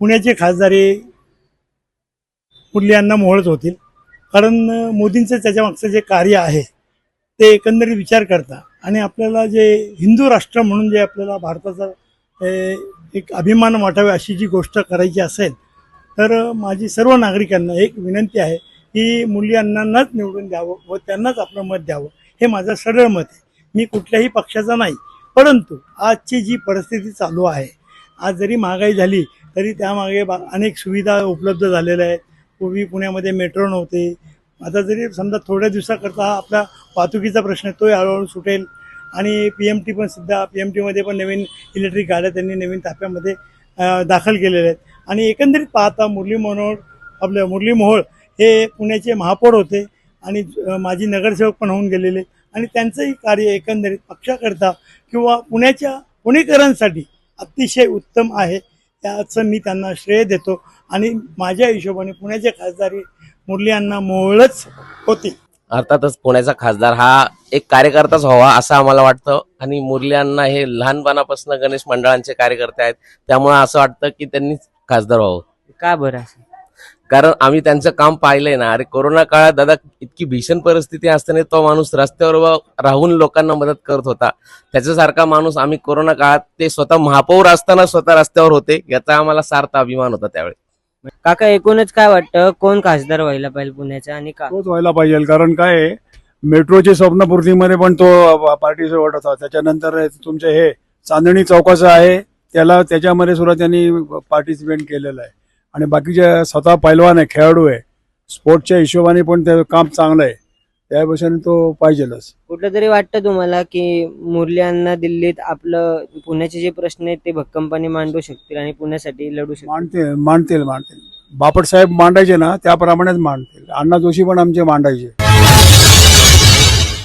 पुण्याचे खासदारे हे यांना मोहळत होतील. कारण मोदींचं त्याच्यामागचं जे कार्य आहे ते एकंदरीत विचार करता आणि आपल्याला जे हिंदू राष्ट्र म्हणून जे आपल्याला भारताचा एक अभिमान वाटावे अशी जी गोष्ट करायची असेल तर माझी सर्व नागरिकांना एक विनंती आहे की मुलींनाच निवडून द्यावं व त्यांनाच आपलं मत द्यावं. हे माझं सरळ मत आहे. मी कुठल्याही पक्षाचा नाही. परंतु आजची जी परिस्थिती चालू आहे आज जरी महागाई झाली तरी त्यामागे बा अनेक सुविधा उपलब्ध झालेल्या आहेत. पूर्वी पुण्यामध्ये मेट्रो नव्हते. आता जरी समजा थोड्या दिवसाकरता हा आपला वाहतुकीचा प्रश्न तोही हळूहळू सुटेल. आणि पी एम टी पण सध्या पी एम टीमध्ये पण नवीन इलेक्ट्रिक गाड्या त्यांनी नवीन ताफ्यामध्ये दाखल केलेल्या आहेत. आणि एकंदरीत पाहता मुरली मनोहर आपलं मुरली मोहोळ हे पुण्याचे महापौर होते आणि माजी नगरसेवक पण होऊन गेलेले. आणि त्यांचंही कार्य एकंदरीत पक्षाकरता किंवा पुण्याच्या पुणेकरांसाठी अतिशय उत्तम आहे. त्याचं मी त्यांना श्रेय देतो. आणि माझ्या हिशोबाने पुण्याचे खासदार हे मुरली अण्णा मोहोळच होते. अर्थातच पुण्याचा खासदार हा एक कार्यकर्ताच व्हावा असं आम्हाला वाटतं. आणि मुरली अण्णा हे लहानपणापासून गणेश मंडळांचे कार्यकर्ते आहेत. त्यामुळे असं वाटतं की त्यांनी खासदार व्हावं. का बरं असं? कारण आम्ही त्यांचं काम पाहिलंय ना. अरे कोरोना काळात दादा इतकी भीषण परिस्थिती असताना तो माणूस रस्त्यावर व राहून लोकांना मदत करत होता. त्याच्यासारखा माणूस आम्ही कोरोना काळात ते स्वतः महापौर असताना स्वतः रस्त्यावर होते. याचा आम्हाला सार्थ अभिमान होता त्यावेळी. काका एकूणच काय वाटतं? कोण खासदार व्हायला पाहिजे पुण्याचा आणि का? तोच व्हायला पाहिजे. कारण काय आहे, मेट्रोची स्वप्नपूर्तीमध्ये पण तो पार्टी सोबत होता. त्याच्यानंतर तुमचे हे चांदणी चौकाचं आहे. त्याला त्याच्यामध्ये सुद्धा त्यांनी पार्टिसिपेट केलेलं आहे. आणि बाकीचे स्वतः पैलवान आहे खेळाडू आहे. स्पोर्टच्या हिशोबाने पण ते काम चांगलं आहे. त्यापेक्षा तो पाहिजेलच. कुठं तरी वाटतं तुम्हाला की मुरली अण्णा दिल्लीत आपलं पुण्याचे जे प्रश्न आहेत ते भक्कमपणे मांडू शकतील आणि पुण्यासाठी लढू शकतील? मांडतील मांडतील मांडतील. बापट साहेब मांडायचे ना त्याप्रमाणेच मांडतील. अण्णा जोशी पण आमचे मांडायचे.